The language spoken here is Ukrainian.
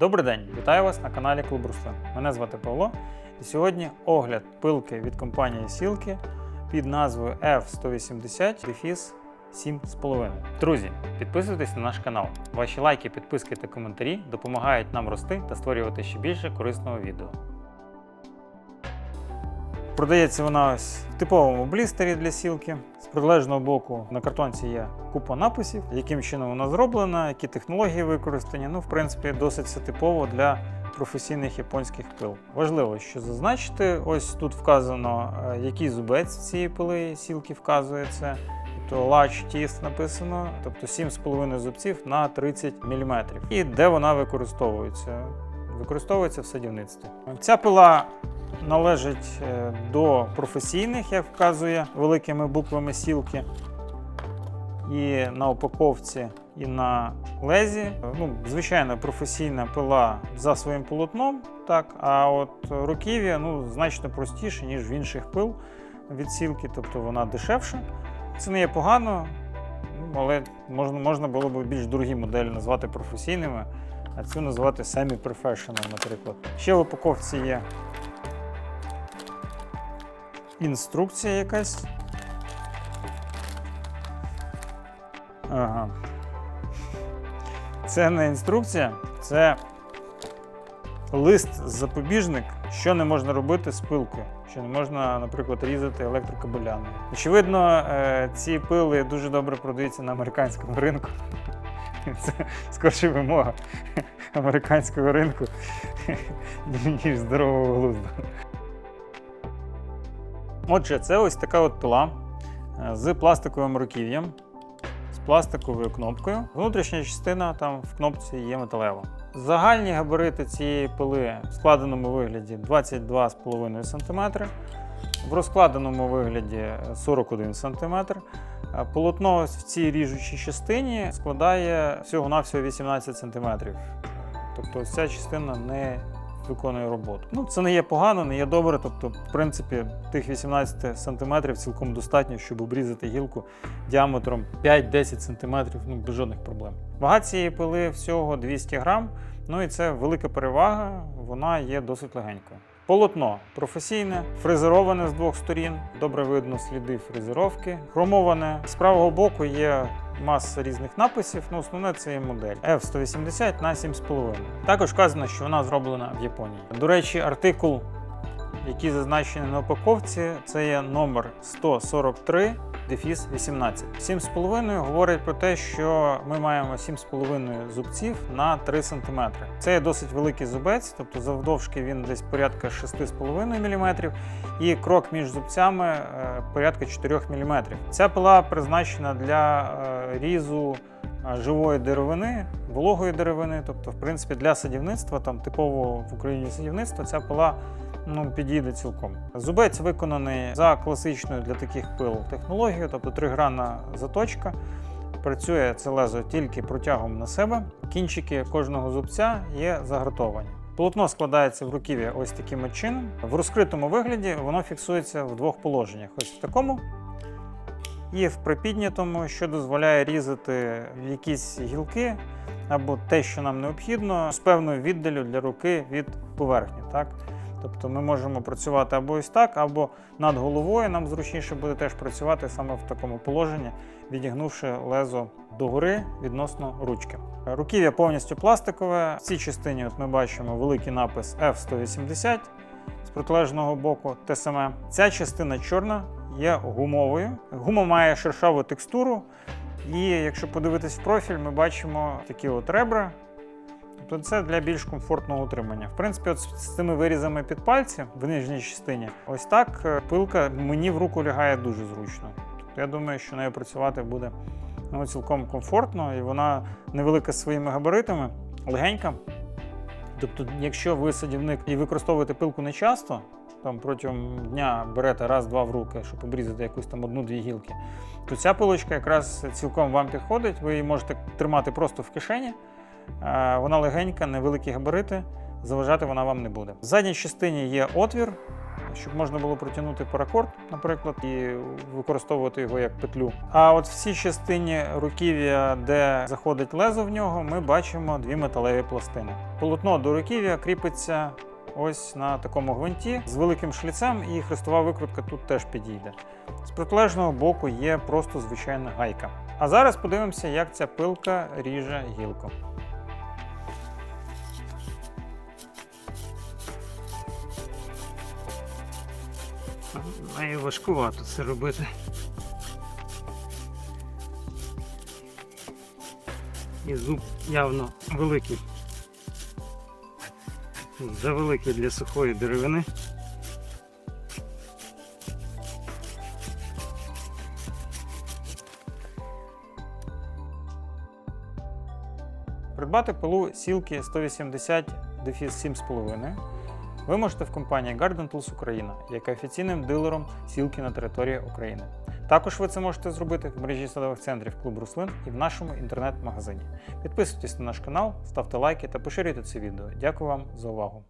Добрий день, вітаю вас на каналі Клуб Руслан. Мене звати Павло. І сьогодні огляд пилки від компанії Сілки під назвою F180 Дефіс 7,5. Друзі, підписуйтесь на наш канал. Ваші лайки, підписки та коментарі допомагають нам рости та створювати ще більше корисного відео. Продається вона ось в типовому блістері для сілки. З протилежного боку на картонці є купа написів, яким чином вона зроблена, які технології використані. Ну, в принципі, досить все типово для професійних японських пил. Важливо, що зазначити, ось тут вказано, е, який зубець цієї пили сілки вказується. Тобто large teeth написано, тобто 7,5 зубців на 30 мм. І де вона використовується? Використовується в садівництві. Ця пила належить е, до професійних, як вказує великими буквами сілки. І на упаковці, і на лезі. Ну, звичайно, професійна пила за своїм полотном, так, а от руків'я ну, значно простіше, ніж в інших пил від сілки, тобто вона дешевша. Це не є погано, але можна, можна було б більш дорогі моделі назвати професійними, а цю назвати semi-professional, наприклад. Ще в упаковці є інструкція якась. Ага. Це не інструкція, це лист-запобіжник, що не можна робити з пилкою. Що не можна, наприклад, різати електрокабелями. Очевидно, е, ці пили дуже добре продаються на американському ринку. Це скорше вимога американського ринку, ніж здорового глузду. Отже, це ось така от пила е, з пластиковим руків'ям, з пластиковою кнопкою. Внутрішня частина там в кнопці є металева. Загальні габарити цієї пили в складеному вигляді 22,5 см, в розкладеному вигляді 41 см. Полотно в цій ріжучій частині складає всього-навсього 18 см. Тобто ця частина не виконує роботу. Ну, це не є погано, не є добре. Тобто, в принципі, тих 18 см цілком достатньо, щоб обрізати гілку діаметром 5-10 см, ну, без жодних проблем. Вага цієї пили всього 200 грам. Ну і це велика перевага, вона є досить легенькою. Полотно професійне, фрезероване з двох сторін, добре видно сліди фрезеровки. Хромоване з правого боку є маса різних написів. Ну, основне це є модель F180 на 7,5. Також вказано, що вона зроблена в Японії. До речі, артикул, який зазначений на упаковці, це є номер 143. Дефіс 18. 7,5 говорить про те, що ми маємо 7,5 зубців на 3 см. Це є досить великий зубець, тобто завдовжки він десь порядка 6,5 мм, і крок між зубцями е, порядка 4 мм. Ця пила призначена для е, різу е, живої деревини, вологої деревини, тобто, в принципі, для садівництва, там типово в Україні садівництва, ця пила ну, підійде цілком. Зубець виконаний за класичною для таких пил технологією, тобто тригранна заточка. Працює це лезо тільки протягом на себе. Кінчики кожного зубця є загратовані. Полотно складається в руків'я ось таким чином. В розкритому вигляді воно фіксується в двох положеннях: ось в такому і в припіднятому, що дозволяє різати якісь гілки або те, що нам необхідно, з певною віддалю для руки від поверхні. Так? Тобто ми можемо працювати або ось так, або над головою. Нам зручніше буде теж працювати саме в такому положенні, відігнувши лезо догори відносно ручки. Руків'я повністю пластикове. В цій частині от ми бачимо великий напис F180 з протилежного боку те саме. Ця частина чорна є гумовою. Гума має шершаву текстуру. І якщо подивитись в профіль, ми бачимо такі от ребра, Тобто це для більш комфортного утримання. В принципі, от з цими вирізами під пальці в нижній частині, ось так е, пилка мені в руку лягає дуже зручно. Тобто я думаю, що нею працювати буде ну, цілком комфортно, і вона невелика своїми габаритами, легенька. Тобто, якщо ви садівник і використовуєте пилку не часто, там протягом дня берете раз-два в руки, щоб обрізати якусь там одну-дві гілки, то ця пилочка якраз цілком вам підходить, ви її можете тримати просто в кишені. Е, Вона легенька, невеликі габарити, заважати вона вам не буде. В задній частині є отвір, щоб можна було протягнути паракорд, наприклад, і використовувати його як петлю. А от в цій частині руків'я, де заходить лезо в нього, ми бачимо дві металеві пластини. Полотно до руків'я кріпиться ось на такому гвинті з великим шліцем, і хрестова викрутка тут теж підійде. З протилежного боку є просто звичайна гайка. А зараз подивимося, як ця пилка ріже гілку. Нею важкувато це робити. І зуб явно великий. Завеликий для сухої деревини. Придбати пилу сілки 180 7,5 ви можете в компанії Garden Tools Україна, яка є офіційним дилером сілки на території України. Також ви це можете зробити в мережі садових центрів клуб Руслин і в нашому інтернет-магазині. Підписуйтесь на наш канал, ставте лайки та поширюйте це відео. Дякую вам за увагу!